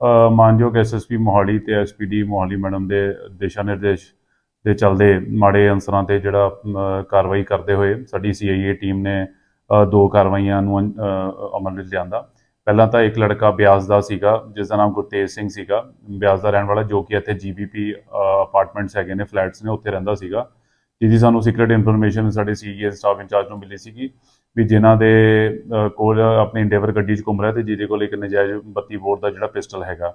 ਅ, ਮਾਨਯੋਗ ਐਸਐਸਪੀ ਮੋਹਾਲੀ ਤੇ SPD Mohali madam ਦੇ ਦਿਸ਼ਾ ਨਿਰਦੇਸ਼ ਦੇ ਚਲਦੇ ਮਾੜੇ ਅਨਸਰਾਂ ਤੇ ਜਿਹੜਾ ਕਾਰਵਾਈ ਕਰਦੇ ਹੋਏ ਸਾਡੀ ਸੀਆਈਏ ਟੀਮ ਨੇ ਦੋ ਕਾਰਵਾਈਆਂ ਨੂੰ ਅਮਲ ਵਿੱਚ ਲਿਆਂਦਾ। ਪਹਿਲਾਂ ਤਾਂ ਇੱਕ ਲੜਕਾ ਬਿਆਸ ਦਾ ਸੀਗਾ ਜਿਸ ਦਾ ਨਾਮ ਗੁਰਤੇਜ ਸਿੰਘ ਸੀਗਾ। ਬਿਆਸ ਦਾ ਰਹਿਣ ਵਾਲਾ ਜੋ ਕਿ ਇੱਥੇ ਜੀਬੀਪੀ ਅਪਾਰਟਮੈਂਟਸ ਹੈਗੇ ਨੇ ਫਲੈਟਸ ਨੇ ਉੱਥੇ ਰਹਿੰਦਾ ਸੀਗਾ। ਜਿਹਦੀ ਸਾਨੂੰ ਸੀਕ੍ਰੀਟ ਇਨਫੋਰਮੇਸ਼ਨ ਸਾਡੇ ਸੀਏ ਸਟਾਫ ਇੰਚਾਰਜ ਨੂੰ ਮਿਲੀ ਸੀਗੀ ਵੀ ਜਿਨ੍ਹਾਂ ਦੇ ਕੋਲ ਆਪਣੀ ਇੰਡੇਵਰ ਗੱਡੀ 'ਚ ਘੁੰਮ ਰਿਹਾ ਤੇ ਜਿਹਦੇ ਕੋਲ ਇੱਕ ਨਜਾਇਜ਼ 32 ਬੋਰ ਦਾ ਜਿਹੜਾ ਪਿਸਟਲ ਹੈਗਾ,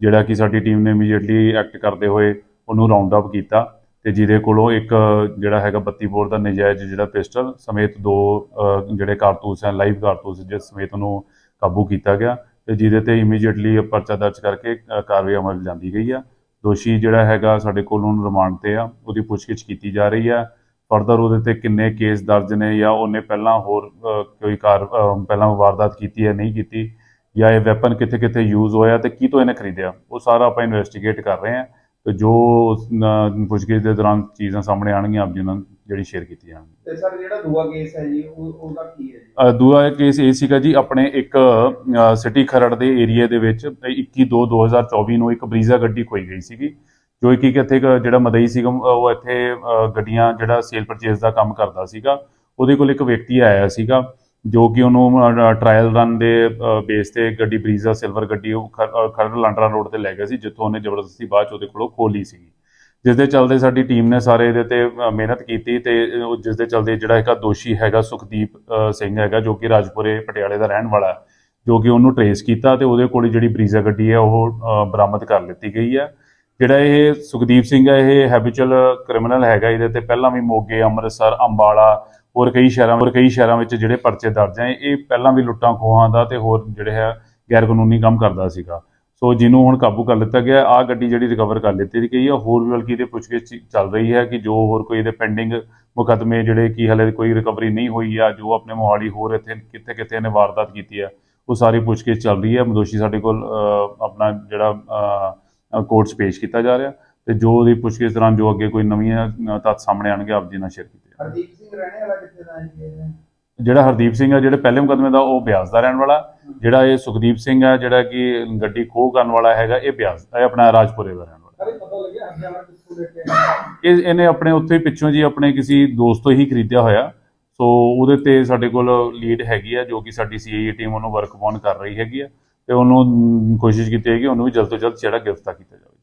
ਜਿਹੜਾ ਕਿ ਸਾਡੀ ਟੀਮ ਨੇ ਇਮੀਡੀਏਟਲੀ ਐਕਟ ਕਰਦੇ ਹੋਏ ਉਹਨੂੰ ਰਾਉਂਡ ਅਪ ਕੀਤਾ ਤੇ ਜਿਹਦੇ ਕੋਲੋਂ ਇੱਕ ਜਿਹੜਾ ਹੈਗਾ 32 ਬੋਰ ਦਾ ਨਜਾਇਜ਼ ਜਿਹੜਾ ਪਿਸਟਲ ਸਮੇਤ ਦੋ ਜਿਹੜੇ ਕਾਰਤੂਸ ਹੈ ਲਾਈਵ ਕਾਰਤੂਸ ਜਿਸ ਸਮੇਤ ਉਹਨੂੰ ਕਾਬੂ ਕੀਤਾ ਗਿਆ ਤੇ ਜਿਹਦੇ ਤੇ ਇਮੀਡੀਏਟਲੀ ਪਰਚਾ ਦਰਜ ਕਰਕੇ ਕਾਰਵਾਈ ਅਮਲ ਜਾਂਦੀ ਗਈ ਆ। ਦੋਸ਼ੀ ਜਿਹੜਾ ਹੈਗਾ ਸਾਡੇ ਕੋਲ ਉਹਨੂੰ ਰਿਮਾਂਡ ਤੇ ਆ, ਉਹਦੀ ਪੁੱਛਗਿੱਛ ਕੀਤੀ ਜਾ ਰਹੀ ਆ। ਫਰਦਰ ਉਹਦੇ ਤੇ ਕਿੰਨੇ ਕੇਸ ਦਰਜ ਨੇ ਜਾਂ ਉਹਨੇ ਪਹਿਲਾਂ ਹੋਰ ਕੋਈ ਕਾਰ ਪਹਿਲਾਂ ਵਾਰਦਾਤ ਕੀਤੀ ਹੈ, ਨਹੀਂ ਕੀਤੀ, ਜਾਂ ਇਹ ਵੈਪਨ ਕਿੱਥੇ ਕਿੱਥੇ ਯੂਜ਼ ਹੋਇਆ ਤੇ ਕੀ ਤੋਂ ਇਹਨੇ ਖਰੀਦਿਆ, ਉਹ ਸਾਰਾ ਆਪਾਂ ਇਨਵੈਸਟੀਗੇਟ ਕਰ ਰਹੇ ਹਾਂ। ਤੇ ਜੋ ਪੁੱਛਗਿੱਛ ਦੇ ਦੌਰਾਨ ਚੀਜ਼ਾਂ ਸਾਹਮਣੇ ਆਣਗੀਆਂ ਆਪ ਜੀ ਨਾਲ ਜਿਹੜੀ ਸ਼ੇਅਰ ਕੀਤੀ ਜਾਣਗੀ ਤੇ ਸਰ ਜਿਹੜਾ ਦੂਆ ਕੇਸ ਹੈ ਜੀ ਉਹ ਉਹਦਾ ਕੀ ਹੈ ਜੀ? ਅ, ਦੂਆ ਕੇਸ ਇਹ ਸੀਗਾ ਜੀ ਆਪਣੇ ਇੱਕ ਅ, ਸਿਟੀ ਖਰੜ ਦੇ ਏਰੀਆ ਦੇ ਵਿੱਚ 21/2/2024 ਨੂੰ ਇੱਕ ਬਰੀਜ਼ਾ ਗੱਡੀ ਖੋਈ ਗਈ ਸੀਗੀ ਜੋ ਕਿ ਇੱਥੇ ਇੱਕ ਜਿਹੜਾ ਮਦਈ ਸੀਗਾ ਅ, ਉਹ ਇੱਥੇ ਅ, ਗੱਡੀਆਂ ਜਿਹੜਾ ਸੇਲ ਪਰਚੇਸ ਦਾ ਕੰਮ ਕਰਦਾ ਸੀਗਾ ਉਹਦੇ ਕੋਲ ਇੱਕ ਵਿਅਕਤੀ ਆਇਆ ਸੀਗਾ ਜੋ ਕਿ ਉਹਨੂੰ ਟ੍ਰਾਇਲ ਰਨ ਦੇ ਬੇਸ ਤੇ ਗੱਡੀ ਬਰੀਜ਼ਾ ਸਿਲਵਰ ਗੱਡੀ ਉਹ ਖਰ- ਅ, ਖਰੜ ਲਾਂਡਰਾ ਰੋਡ ਤੇ ਲੈ ਗਿਆ ਸੀ ਜਿੱਥੋਂ ਉਹਨੇ ਜ਼ਬਰਦਸਤੀ ਬਾਅਦ ਚ ਉਹਦੇ ਕੋਲੋਂ ਖੋਹ ਲਈ ਸੀਗੀ। ਜਿਸ ਦੇ ਚੱਲਦੇ ਸਾਡੀ ਟੀਮ ਨੇ ਸਾਰੇ ਇਹਦੇ ਤੇ ਮਿਹਨਤ ਕੀਤੀ ਤੇ ਉਹ ਜਿਸ ਦੇ ਚੱਲਦੇ ਜਿਹੜਾ ਹੈਗਾ ਦੋਸ਼ੀ ਹੈਗਾ ਸੁਖਦੀਪ ਸਿੰਘ ਹੈਗਾ ਜੋ ਕਿ ਰਾਜਪੁਰੇ ਪਟਿਆਲੇ ਦਾ ਰਹਿਣ ਵਾਲਾ, ਜੋ ਕਿ ਉਹਨੂੰ ਟਰੇਸ ਕੀਤਾ ਤੇ ਉਹਦੇ ਕੋਲ ਜਿਹੜੀ ਬਰੀਜ਼ਾ ਗੱਡੀ ਹੈ ਉਹ ਬਰਾਮਦ ਕਰ ਲਿੱਤੀ ਗਈ ਹੈ। ਜਿਹੜਾ ਇਹ ਸੁਖਦੀਪ ਸਿੰਘ ਹੈ, ਇਹ ਹੈਬਿਚੁਅਲ ਕ੍ਰਿਮੀਨਲ ਹੈਗਾ ਇਹਦੇ ਤੇ। ਪਹਿਲਾਂ ਵੀ ਮੋਗੇ, ਅੰਮ੍ਰਿਤਸਰ, ਅੰਬਾਲਾ ਹੋਰ ਕਈ ਸ਼ਹਿਰਾਂ, ਹੋਰ ਕਈ ਸ਼ਹਿਰਾਂ ਵਿੱਚ ਜਿਹੜੇ ਪਰਚੇ ਦਰਜ ਹੈ, ਇਹ ਪਹਿਲਾਂ ਵੀ ਲੁੱਟਾਂ ਖੋਹਾਂ ਦਾ ਤੇ ਹੋਰ ਜਿਹੜੇ ਹੈ ਗੈਰ ਕਾਨੂੰਨੀ ਕੰਮ ਕਰਦਾ ਸੀਗਾ। ਸੋ ਜਿਹਨੂੰ ਹੁਣ ਕਾਬੂ ਕਰ ਲਿੱਤਾ ਗਿਆ ਆ ਗੱਡੀ ਜਿਹੜੀ ਰਿਕਵਰ ਕਰ ਲਿੱਤੀ ਗਈ ਹੈ ਹੋਰ ਵੀ ਬਲਕਿ ਇਹਦੇ ਪੁੱਛਗਿੱਛ ਚੱਲ ਰਹੀ ਹੈ ਕਿ ਜੋ ਹੋਰ ਕੋਈ ਇਹਦੇ ਪੈਂਡਿੰਗ ਮੁਕੱਦਮੇ ਜਿਹੜੇ ਕੀ ਹਲੇ ਕੋਈ ਰਿਕਵਰੀ ਨਹੀਂ ਹੋਈ ਆ ਜੋ ਆਪਣੇ ਮੋਹਾਲੀ ਹੋਰ ਇੱਥੇ ਕਿੱਥੇ ਕਿੱਥੇ ਇਹਨੇ ਵਾਰਦਾਤ ਕੀਤੀ ਹੈ ਉਹ ਸਾਰੀ ਪੁੱਛਗਿੱਛ ਚੱਲ ਰਹੀ ਹੈ ਦੋਸ਼ੀ ਸਾਡੇ ਕੋਲ ਆਪਣਾ ਜਿਹੜਾ ਕੋਰਟ 'ਚ ਪੇਸ਼ ਕੀਤਾ ਜਾ ਰਿਹਾ ਤੇ ਜੋ ਉਹਦੀ ਪੁੱਛਗਿੱਛ ਦੌਰਾਨ ਜੋ ਅੱਗੇ ਕੋਈ ਨਵੀਆਂ ਤੱਥ ਸਾਹਮਣੇ ਆਣਗੇ ਆਪ ਜੀ ਨਾਲ ਸ਼ੇਅਰ ਕੀਤੇ। ਹਰਦੀਪ ਸਿੰਘ ਰਹਿਣੇ ਵਾਲਾ ਕਿੱਥੇ ਦਾ? ਜਿਹੜਾ ਹਰਦੀਪ ਸਿੰਘ ਹੈ ਜਿਹੜੇ ਪਹਿਲੇ ਮੁਕੱਦਮੇ ਦਾ ਉਹ ਬਿਆਸ ਦਾ ਰਹਿਣ ਵਾਲਾ ਜਿਹੜਾ ਇਹ ਸੁਖਦੀਪ ਸਿੰਘ ਹੈ ਜਿਹੜਾ ਕਿ ਗੱਡੀ ਖੋਹ ਕਰਨ ਵਾਲਾ ਹੈਗਾ ਇਹ ਬਿਆਸ ਇਹ ਆਪਣਾ ਰਾਜਪੁਰੇ ਦਾ ਰਹਿਣ ਵਾਲਾ? ਇਹ ਇਹਨੇ ਆਪਣੇ ਉੱਥੇ ਹੀ ਪਿੱਛੋਂ ਜੀ ਆਪਣੇ ਕਿਸੇ ਦੋਸਤ ਤੋਂ ਹੀ ਖਰੀਦਿਆ ਹੋਇਆ। ਸੋ ਉਹਦੇ ਤੇ ਸਾਡੇ ਕੋਲ ਲੀਡ ਹੈਗੀ ਆ ਜੋ ਕਿ ਸਾਡੀ ਸੀਆਈਏ ਟੀਮ ਉਹਨੂੰ ਵਰਕ ਔਨ ਕਰ ਰਹੀ ਹੈਗੀ ਆ। ਤੇ ਉਹਨੂੰ ਕੋਸ਼ਿਸ਼ ਕੀਤੀ ਹੈ ਕਿ ਉਹਨੂੰ ਵੀ ਜਲਦ ਤੋਂ ਜਲਦ ਜਿਹੜਾ ਗ੍ਰਿਫਤਾਰ ਕੀਤਾ ਜਾਵੇ।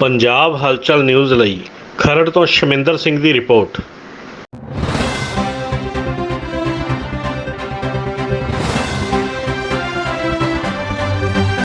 ਪੰਜਾਬ ਹਲਚਲ ਨਿਊਜ਼ ਲਈ ਖਰੜ ਤੋਂ ਸ਼ਮਿੰਦਰ ਸਿੰਘ ਦੀ ਰਿਪੋਰਟ।